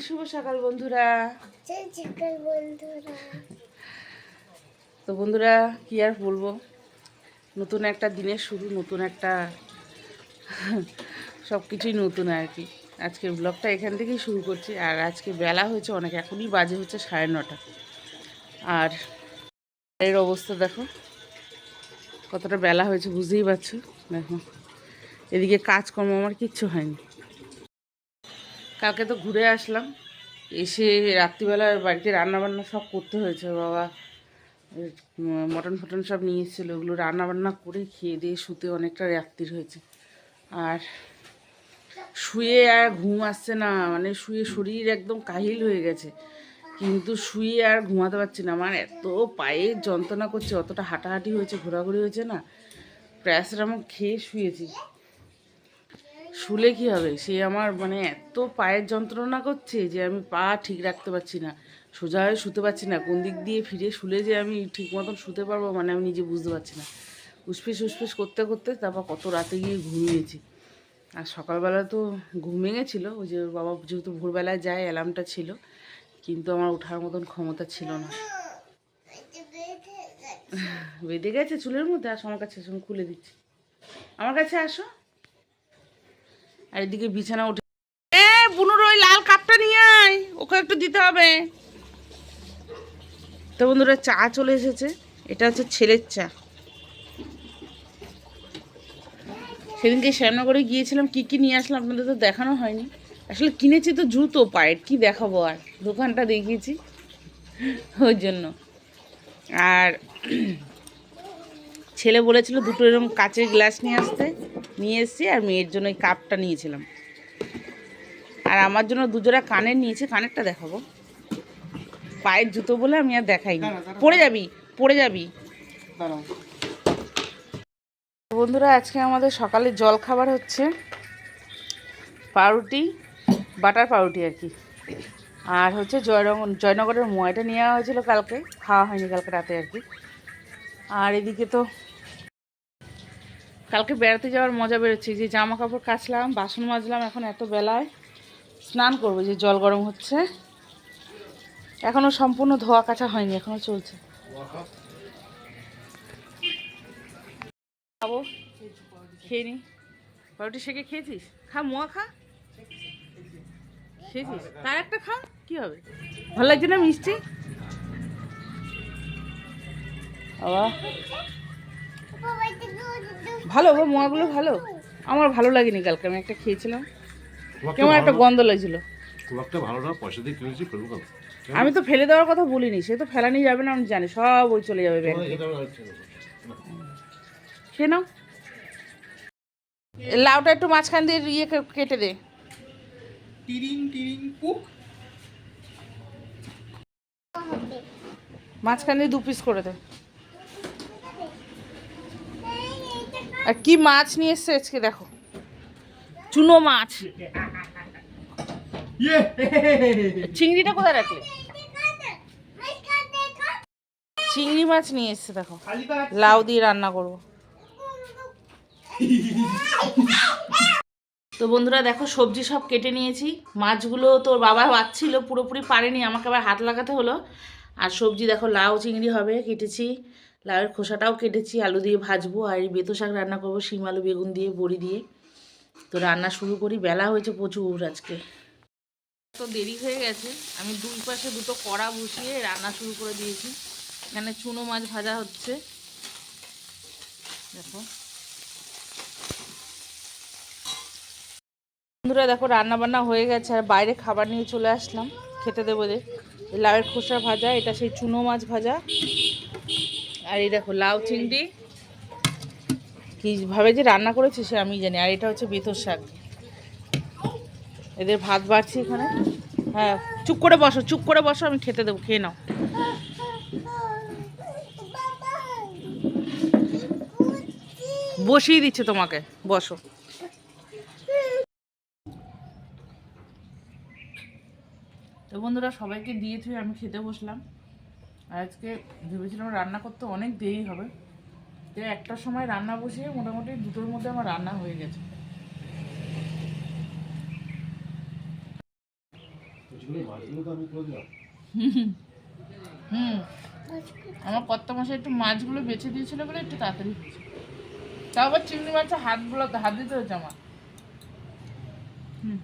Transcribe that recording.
শুভ সকাল বন্ধুরা। বন্ধুরা। তো বন্ধুরা কি আর বলব? নতুন একটা দিনের শুরু নতুন একটা সব কিছুই নতুন আর কি। আজকের ব্লগটা এখান থেকেই শুরু করছি। আর আজকে বেলা হয়েছে অনেক এখনই বাজে হচ্ছে সাড়ে নটা। আর এর অবস্থা দেখো কতটা বেলা হয়েছে বুঝতেই পারছ? দেখো এদিকে কাজকর্ম আমার কিচ্ছু হয়নি। কালকে তো ঘুরে আসলাম। এসে রাত্রিবেলা বাড়িতে রান্নাবান্না সব করতে হয়েছে। বাবা মটন ফটন সব নিয়ে এসেছিল। ওগুলো রান্নাবান্না করে খেয়ে দিয়ে শুতে অনেকটা রাত্রির হয়েছে। আর শুয়ে আর ঘুম আসছে না। মানে শুয়ে শরীর একদম কাহিল হয়ে গেছে। কিন্তু শুয়ে আর ঘুমাতে পারছি না। আমার এত পায়ে যন্ত্রণা করছে। অতটা হাঁটাহাঁটি হয়েছে, ঘোরাঘুরি হয়েছে না। প্যারাসিটামল খেয়ে শুয়েছি। শুলে কি হবে? সে আমার মানে এত পায়ের যন্ত্রণা করছে যে আমি পা ঠিক রাখতে পারছি না। সোজা হয়ে শুতে পারছি না। কোন দিক দিয়ে ফিরে শুলে যে আমি ঠিক মতন শুতে পারব মানে আমি নিজে বুঝতে পারছি না। উসপিস উসপিস করতে করতে তারপর কত রাতে গিয়ে ঘুমিয়েছি। আর সকালবেলা তো ঘুমিয়ে গেছিল ওই যে ওর বাবা যেহেতু ভোরবেলায় যায় অ্যালার্মটা ছিল কিন্তু আমার ওঠার মতন ক্ষমতা ছিল না। বেঁধে গেছে। চুলের মধ্যে আসো আমার কাছে খুলে দিচ্ছি। আমার কাছে আসো। আর এদিকে বিছানা উঠে এ, বুনুর ওই লাল কাপটা নিয়ে আয়। ওকে একটু দিতে হবে। তো বন্ধুরা, চা চলে এসেছে। এটা হচ্ছে ছেলের চা। সেদিনকে শ্যামনগরে গিয়েছিলাম, কি কি নিয়ে আসলাম আপনাদের তো দেখানো হয়নি। আসলে কিনেছি তো জুতো, পায়ের, কি দেখাবো আর? দোকানটা দেখিয়েছি। ওই জন্য। আর ছেলে বলেছিল দুটো এরকম কাচের গ্লাস নিয়ে আসতে নিয়ে এসেছি আর মেয়ের জন্য ওই কাপটা নিয়েছিলাম। আর আমার জন্য দুজোড়া কানের নিয়েছে কানেরটা দেখাবো। পায়ের জুতো বলে আমি আর দেখাইনি। পড়ে যাবি পড়ে যাবি। বন্ধুরা আজকে আমাদের সকালে জল খাবার হচ্ছে। পাউরুটি বাটার পাউরুটি আর কি। আর হচ্ছে জয়নগর জয়নগরের ময়টা নেওয়া হয়েছিল কালকে খাওয়া হয়নি কালকে রাতে আর কি। আর এদিকে তো কালকে বেড়াতে যাওয়ার মজা বেরোচ্ছে। যে জামা কাপড় কাচলাম, বাসন মাজলাম, এখন এত বেলায় স্নান করব, যে জল গরম হচ্ছে। এখনও সম্পূর্ণ ধোয়া কাচা হয়নি এখনও চলছে। খাব? খেয়ে নি? পাউরুটি সেকে খেয়েছিস? খা, মোয়া খা। খেয়েছিস? তার একটা খা, কি হবে? ভালো লাগছে না মিষ্টি? বাবা। ভালো গো মোয়াগুলো ভালো। আমার ভালো লাগেনি কালকে আমি একটা খেয়েছিলাম। কেমন একটা গন্ধ লাগছিল। ভালো না পয়সা দিয়ে কিনেছি আমি তো ফেলে দেওয়ার কথা বলিনি সে তো ফেলানি যাবে না আমি জানি সব ওই চলে যাবে ব্যাগ। খেয়ে নাও। লাউটা একটু মাঝখান দিয়ে ইয়ে কেটে দে। টিরিং টিরিং কুক। মাঝখান দিয়ে দু পিস করে দে। আর কি মাছ নিয়ে এসছে আজকে দেখো। চুনো মাছ। চিংড়িটা কোথায় রাখলে? চিংড়ি মাছ নিয়ে এসছে দেখো। লাউ দিয়ে রান্না করব। তো বন্ধুরা দেখো সবজি সব কেটে নিয়েছি। মাছগুলো তোর বাবা বাচ্ছিল পুরোপুরি পারেনি আমাকে আবার হাত লাগাতে হলো। আর সবজি দেখো লাউ চিংড়ি হবে কেটেছি। লাউয়ের খোসাটাও কেটেছি, আলু দিয়ে ভাজবো আর এই বেতো শাক রান্না করব, শিম আলু বেগুন দিয়ে, বড়ি দিয়ে। তো রান্না শুরু করি, বেলা হয়েছে প্রচুর আজকে। তো দেরি হয়ে গেছে, আমি দুই পাশে দুটো কড়া বসিয়ে রান্না শুরু করে দিয়েছি। এখানে চুনো মাছ ভাজা হচ্ছে। দেখো। বন্ধুরা, দেখো রান্না বান্না হয়ে গেছে, আর বাইরে খাবার নিয়ে চলে আসলাম, খেতে দেবো যে। লাউয়ের খোসা ভাজা, এটা সেই চুনো মাছ ভাজা। আর এই দেখো লাউ চিংড়ি। কীভাবে যে রান্না করেছে সে আমি জানি। আর এটা হচ্ছে বেতর শাক। এদের ভাত বাড়ছি এখানে। হ্যাঁ চুপ করে বসো, চুপ করে বসো, আমি খেতে দেবো, খেয়ে নাও। বসিয়ে দিচ্ছে তোমাকে, বসো। তো বন্ধুরা, সবাইকে দিয়ে থুয়ে আমি খেতে বসলাম। আজকে ভেবেছিলাম রান্না করতে অনেক দেরি হবে। তো একটার সময় রান্না বসিয়ে মোটামুটি দুটোর মধ্যে আমার রান্না হয়ে গেছে। হুম। আমার কর্তা মশাই একটু মাছগুলো বেছে দিয়েছিল বলে একটু তাড়াতাড়ি আবার চিংড়ি মাছের হাতগুলো হাত দিতে হয়েছে আমার। হুম।